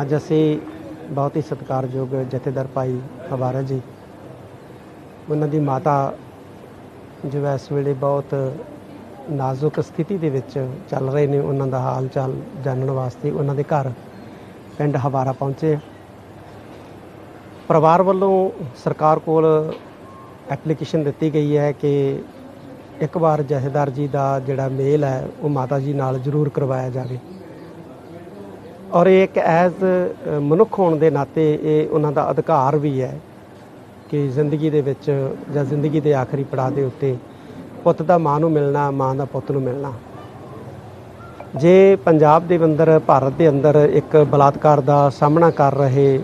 ਅੱਜ ਅਸੀਂ ਬਹੁਤ ਹੀ ਸਤਿਕਾਰਯੋਗ ਜਥੇਦਾਰ ਭਾਈ ਹਵਾਰਾ ਜੀ, ਉਹਨਾਂ ਦੀ ਮਾਤਾ ਜੋ ਇਸ ਵੇਲੇ ਬਹੁਤ ਨਾਜ਼ੁਕ ਸਥਿਤੀ ਦੇ ਵਿੱਚ ਚੱਲ ਰਹੇ ਨੇ, ਉਹਨਾਂ ਦਾ ਹਾਲ ਚਾਲ ਜਾਣਨ ਵਾਸਤੇ ਉਹਨਾਂ ਦੇ ਘਰ ਪਿੰਡ ਹਵਾਰਾ ਪਹੁੰਚੇ ਪਰਿਵਾਰ ਵੱਲੋਂ ਸਰਕਾਰ ਕੋਲ ਐਪਲੀਕੇਸ਼ਨ ਦਿੱਤੀ ਗਈ ਹੈ ਕਿ ਇੱਕ ਵਾਰ ਜਥੇਦਾਰ ਜੀ ਦਾ ਜਿਹੜਾ ਮੇਲ ਹੈ, ਉਹ ਮਾਤਾ ਜੀ ਨਾਲ ਜ਼ਰੂਰ ਕਰਵਾਇਆ ਜਾਵੇ। ਔਰ ਇਹ ਇੱਕ ਐਜ਼ ਮਨੁੱਖ ਹੋਣ ਦੇ ਨਾਤੇ ਇਹ ਉਹਨਾਂ ਦਾ ਅਧਿਕਾਰ ਵੀ ਹੈ ਕਿ ਜ਼ਿੰਦਗੀ ਦੇ ਵਿੱਚ ਜਾਂ ਜ਼ਿੰਦਗੀ ਦੇ ਆਖਰੀ ਪੜਾਅ ਦੇ ਉੱਤੇ ਪੁੱਤ ਦਾ ਮਾਂ ਨੂੰ ਮਿਲਣਾ, ਮਾਂ ਦਾ ਪੁੱਤ ਨੂੰ ਮਿਲਣਾ। ਜੇ ਪੰਜਾਬ ਦੇ ਅੰਦਰ, ਭਾਰਤ ਦੇ ਅੰਦਰ ਇੱਕ ਬਲਾਤਕਾਰ ਦਾ ਸਾਹਮਣਾ ਕਰ ਰਹੇ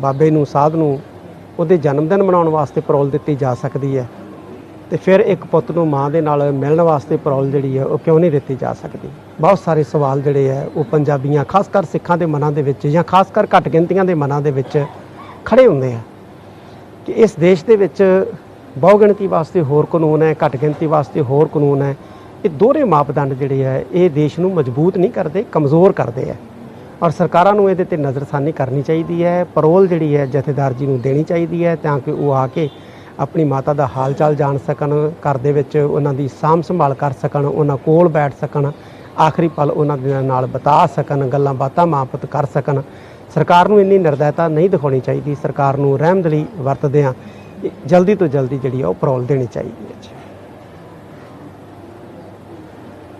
ਬਾਬੇ ਨੂੰ, ਸਾਧ ਨੂੰ, ਉਹਦੇ ਜਨਮ ਦਿਨ ਮਨਾਉਣ ਵਾਸਤੇ ਪਰੋਲ ਦਿੱਤੀ ਜਾ ਸਕਦੀ ਹੈ। ਤੇ ਫਿਰ ਇੱਕ ਪੁੱਤ ਨੂੰ ਮਾਂ ਦੇ ਨਾਲ ਮਿਲਣ ਵਾਸਤੇ ਪਰੋਲ ਜਿਹੜੀ ਹੈ ਉਹ ਕਿਉਂ ਨਹੀਂ ਦਿੱਤੀ ਜਾ ਸਕਦੀ? ਬਹੁਤ ਸਾਰੇ ਸਵਾਲ ਜਿਹੜੇ ਹੈ ਉਹ ਪੰਜਾਬੀਆਂ, ਖਾਸ ਕਰ ਸਿੱਖਾਂ ਦੇ ਮਨਾਂ ਦੇ ਵਿੱਚ ਜਾਂ ਖਾਸ ਕਰ ਘੱਟ ਗਿਣਤੀਆਂ ਦੇ ਮਨਾਂ ਦੇ ਵਿੱਚ ਖੜੇ ਹੁੰਦੇ ਆ ਕਿ ਇਸ ਦੇਸ਼ ਦੇ ਵਿੱਚ ਬਹੁ ਗਿਣਤੀ ਵਾਸਤੇ ਹੋਰ ਕਾਨੂੰਨ ਹੈ, ਘੱਟ ਗਿਣਤੀ ਵਾਸਤੇ ਹੋਰ ਕਾਨੂੰਨ ਹੈ, ਇਹ ਦੋਹਰੇ ਮਾਪਦੰਡ ਜਿਹੜੇ ਹੈ ਇਹ ਦੇਸ਼ ਨੂੰ ਮਜ਼ਬੂਤ ਨਹੀਂ ਕਰਦੇ, ਕਮਜ਼ੋਰ ਕਰਦੇ ਆ ਔਰ ਸਰਕਾਰਾਂ ਨੂੰ ਇਹਦੇ ਤੇ ਨਜ਼ਰਸਾਨੀ ਕਰਨੀ ਚਾਹੀਦੀ ਹੈ, ਪਰੋਲ ਜਿਹੜੀ ਹੈ ਜਥੇਦਾਰ ਜੀ ਨੂੰ ਦੇਣੀ ਚਾਹੀਦੀ ਹੈ ਤਾਂ ਕਿ ਉਹ ਆ ਕੇ ਆਪਣੀ ਮਾਤਾ ਦਾ ਹਾਲ ਚਾਲ ਜਾਣ ਸਕਣ, ਘਰ ਦੇ ਵਿੱਚ ਉਹਨਾਂ ਦੀ ਸਾਂਭ ਸੰਭਾਲ ਕਰ ਸਕਣ, ਉਹਨਾਂ ਕੋਲ ਬੈਠ ਸਕਣ, ਆਖਰੀ ਪਲ ਉਹਨਾਂ ਦੇ ਨਾਲ ਬਿਤਾ ਸਕਣ, ਗੱਲਾਂ ਬਾਤਾਂ ਮਾਪਤ ਕਰ ਸਕਣ। ਸਰਕਾਰ ਨੂੰ ਇੰਨੀ ਨਿਰਦੈਤਾ ਨਹੀਂ ਦਿਖਾਉਣੀ ਚਾਹੀਦੀ। ਸਰਕਾਰ ਨੂੰ ਰਹਿਮਦਲੀ ਵਰਤਦਿਆਂ ਜਲਦੀ ਤੋਂ ਜਲਦੀ ਜਿਹੜੀ ਆ ਉਹ ਪਰੋਲ ਦੇਣੀ ਚਾਹੀਦੀ ਹੈ